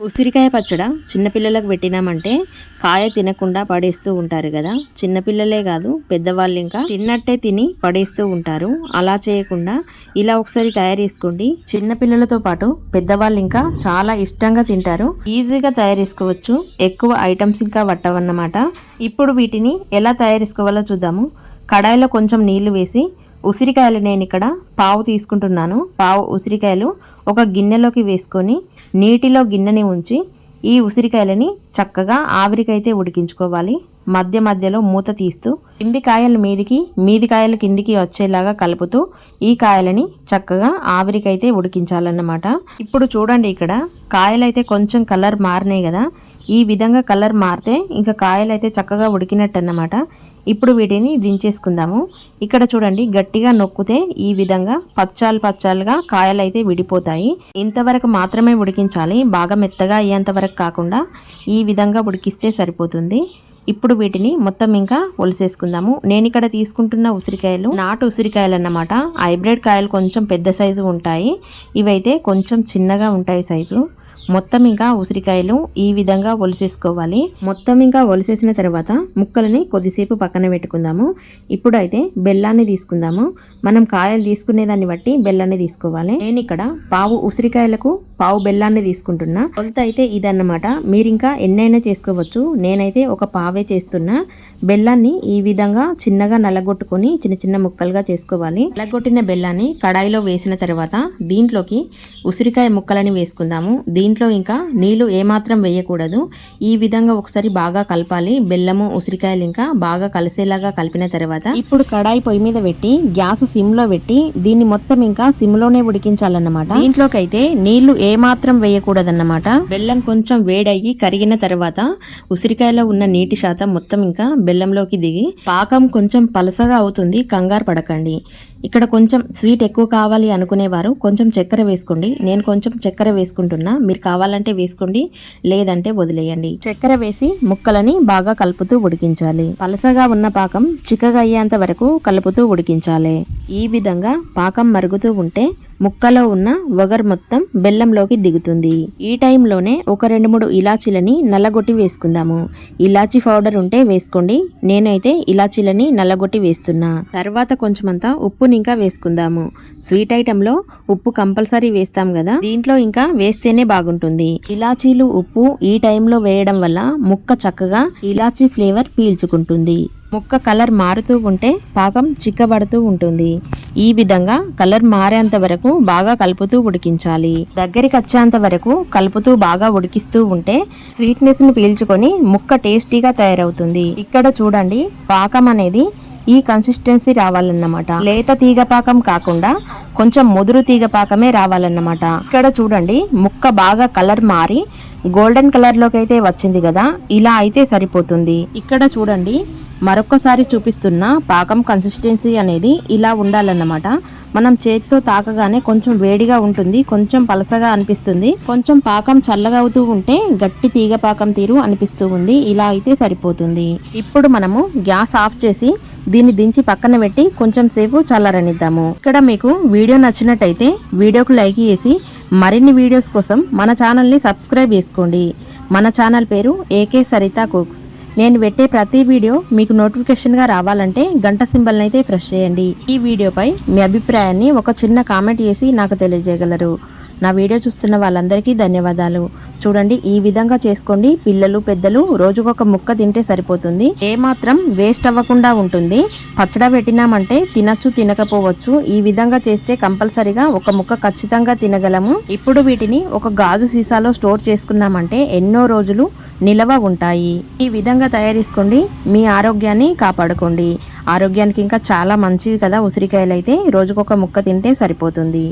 ఉసిరికాయ పచ్చడ చిన్నపిల్లలకు పెట్టినామంటే కాయ తినకుండా పడేస్తూ ఉంటారు కదా. చిన్నపిల్లలే కాదు పెద్దవాళ్ళు ఇంకా తిన్నట్టే తిని పడేస్తూ ఉంటారు. అలా చేయకుండా ఇలా ఒకసారి తయారు చేసుకోండి. చిన్నపిల్లలతో పాటు పెద్దవాళ్ళు ఇంకా చాలా ఇష్టంగా తింటారు. ఈజీగా తయారు చేసుకోవచ్చు. ఎక్కువ ఐటమ్స్ ఇంకా పట్టవన్నమాట. ఇప్పుడు వీటిని ఎలా తయారు చేసుకోవాలో చూద్దాము. కడాయిలో కొంచెం నీళ్ళు వేసి ఉసిరికాయలు నేను ఇక్కడ పావు తీసుకుంటున్నాను. పావు ఉసిరికాయలు ఒక గిన్నెలోకి వేసుకొని నీటిలో గిన్నెని ఉంచి ఈ ఉసిరికాయలని చక్కగా ఆవిరికైతే ఉడికించుకోవాలి. మధ్య మధ్యలో మూత తీస్తూ కింది కాయలు మీదికి మీది కాయలు కిందికి వచ్చేలాగా కలుపుతూ ఈ కాయలని చక్కగా ఆవిరికైతే ఉడికించాలన్నమాట. ఇప్పుడు చూడండి ఇక్కడ కాయలైతే కొంచెం కలర్ మారినాయి కదా. ఈ విధంగా కలర్ మారితే ఇంకా కాయలైతే చక్కగా ఉడికినట్టు అన్నమాట ఇప్పుడు వీటిని దించేసుకుందాము. ఇక్కడ చూడండి గట్టిగా నొక్కితే ఈ విధంగా పచ్చాలు పచ్చాలుగా కాయలైతే విడిపోతాయి. ఇంతవరకు మాత్రమే ఉడికించాలి బాగా మెత్తగా అయ్యేంత వరకు కాకుండా ఈ విధంగా ఉడికిస్తే సరిపోతుంది. ఇప్పుడు వీటిని మొత్తం ఇంకా ఒలిసేసుకుందాము. నేను ఇక్కడ తీసుకుంటున్న ఉసిరికాయలు నాటు ఉసిరికాయలు అన్నమాట హైబ్రిడ్ కాయలు కొంచెం పెద్ద సైజు ఉంటాయి. ఇవైతే కొంచెం చిన్నగా ఉంటాయి సైజు. మొత్తం ఇంకా ఉసిరికాయలు ఈ విధంగా ఒలిసేసుకోవాలి మొత్తం ఇంకా ఒలిసేసిన తర్వాత ముక్కలని కొద్దిసేపు పక్కన పెట్టుకుందాము. ఇప్పుడైతే బెల్లాన్ని తీసుకుందాము. మనం కాయలు తీసుకునే దాన్ని బట్టి బెల్లాన్ని తీసుకోవాలి. నేను ఇక్కడ పావు ఉసిరికాయలకు పావు బెల్లాన్ని తీసుకుంటున్నా. కొలత అయితే ఇదన్నమాట. మీరు ఇంకా ఎన్నైనా చేసుకోవచ్చు. నేనైతే ఒక పావే చేస్తున్నా. బెల్లాన్ని ఈ విధంగా చిన్నగా నల్లగొట్టుకొని చిన్న చిన్న ముక్కలుగా చేసుకోవాలి. నల్లగొట్టిన బెల్లాన్ని కడాయిలో వేసిన తర్వాత దీంట్లోకి ఉసిరికాయ ముక్కలని వేసుకుందాము. దీంట్లో ఇంకా నీళ్ళు ఏమాత్రం వేయకూడదు. ఈ విధంగా ఒకసారి బాగా కలపాలి. బెల్లము ఉసిరికాయలు ఇంకా బాగా కలిసేలాగా కలిపిన తర్వాత ఇప్పుడు కడాయి పొయ్యి మీద పెట్టి గ్యాస్ సిమ్లో పెట్టి దీన్ని మొత్తం ఇంకా సిమ్లోనే ఉడికించాలన్నమాట. దీంట్లోకి అయితే నీళ్ళు ఏమాత్రం వేయకూడదన్నమాట. బెల్లం కొంచెం వేడయ్యి కరిగిన తర్వాత ఉసిరికాయలో ఉన్న నీటి శాతం మొత్తం ఇంకా బెల్లంలోకి దిగి పాకం కొంచెం పలసగా అవుతుంది. కంగారు పడకండి. ఇక్కడ కొంచెం స్వీట్ ఎక్కువ కావాలి అనుకునేవారు. కొంచెం చక్కెర వేసుకోండి. నేను కొంచెం చక్కెర వేసుకుంటున్నా. మీరు కావాలంటే వేసుకోండి. లేదంటే వదిలేయండి. చక్కెర వేసి ముక్కలని బాగా కలుపుతూ ఉడికించాలి. పలసగా ఉన్న పాకం చిక్కగా అయ్యేంత వరకు కలుపుతూ ఉడికించాలి. ఈ విధంగా పాకం మరుగుతూ ఉంటే ముక్కలో ఉన్న వగర్ మొత్తం బెల్లంలోకి దిగుతుంది. ఈ టైంలోనే ఒక రెండు మూడు ఇలాచీలని నల్లగొట్టి వేసుకుందాము. ఇలాచీ పౌడర్ ఉంటే వేసుకోండి. నేనైతే ఇలాచీలని నల్లగొట్టి వేస్తున్నా. తర్వాత కొంచెమంతా ఉప్పుని ఇంకా వేసుకుందాము. స్వీట్ ఐటెంలో ఉప్పు కంపల్సరీ వేస్తాం కదా. దీంట్లో ఇంకా వేస్తేనే బాగుంటుంది. ఇలాచీలు ఉప్పు ఈ టైంలో వేయడం వల్ల ముక్క చక్కగా ఇలాచీ ఫ్లేవర్ పీల్చుకుంటుంది. ముక్క కలర్ మారుతూ ఉంటే పాకం చిక్కబడుతూ ఉంటుంది. ఈ విధంగా కలర్ మారేంత వరకు బాగా కలుపుతూ ఉడికించాలి. దగ్గరికి వచ్చేంత వరకు కలుపుతూ బాగా ఉడికిస్తూ ఉంటే స్వీట్నెస్ను పీల్చుకొని ముక్క టేస్టీగా తయారవుతుంది. ఇక్కడ చూడండి పాకం అనేది ఈ కన్సిస్టెన్సీ రావాలన్నమాట. లేత తీగ పాకం కాకుండా కొంచెం ముదురు తీగ పాకమే రావాలన్నమాట. ఇక్కడ చూడండి ముక్క బాగా కలర్ మారి గోల్డెన్ కలర్లోకి అయితే వచ్చింది కదా ఇలా అయితే సరిపోతుంది. ఇక్కడ చూడండి మరొకసారి చూపిస్తున్న పాకం కన్సిస్టెన్సీ అనేది ఇలా ఉండాలన్నమాట. మనం చేతితో తాకగానే కొంచెం వేడిగా ఉంటుంది కొంచెం పలసగా అనిపిస్తుంది. కొంచెం పాకం చల్లగా అవుతూ ఉంటే గట్టి తీగ పాకం తీరు అనిపిస్తూ ఉంది ఇలా అయితే సరిపోతుంది. ఇప్పుడు మనము గ్యాస్ ఆఫ్ చేసి దీన్ని దించి పక్కన పెట్టి కొంచెం సేపు చల్లరనిద్దాము. ఇక్కడ మీకు వీడియో నచ్చినట్టయితే వీడియోకు లైక్ చేసి మరిన్ని వీడియోస్ కోసం మన ఛానల్ని సబ్స్క్రైబ్ చేసుకోండి. మన ఛానల్ పేరు ఏకే సరిత కుక్స్ నేను పెట్టే ప్రతి వీడియో మీకు నోటిఫికేషన్గా రావాలంటే గంట సింబల్ని అయితే ప్రెస్ చేయండి. ఈ వీడియోపై మీ అభిప్రాయాన్ని ఒక చిన్న కామెంట్ చేసి నాకు తెలియజేయగలరు. నా వీడియో చూస్తున్న వాళ్ళందరికీ ధన్యవాదాలు. చూడండి ఈ విధంగా చేసుకోండి. పిల్లలు పెద్దలు రోజుకొక ముక్క తింటే సరిపోతుంది. ఏ మాత్రం వేస్ట్ అవ్వకుండా ఉంటుంది. పచ్చడ పెట్టినామంటే తినచ్చు తినకపోవచ్చు. ఈ విధంగా చేస్తే కంపల్సరిగా ఒక ముక్క ఖచ్చితంగా తినగలము. ఇప్పుడు వీటిని ఒక గాజు సీసాలో స్టోర్ చేసుకున్నామంటే ఎన్నో రోజులు నిలవ ఉంటాయి. ఈ విధంగా తయారు చేసుకోండి. మీ ఆరోగ్యాన్ని కాపాడుకోండి. ఆరోగ్యానికి ఇంకా చాలా మంచివి కదా ఉసిరికాయలు అయితే రోజుకొక ముక్క తింటే సరిపోతుంది.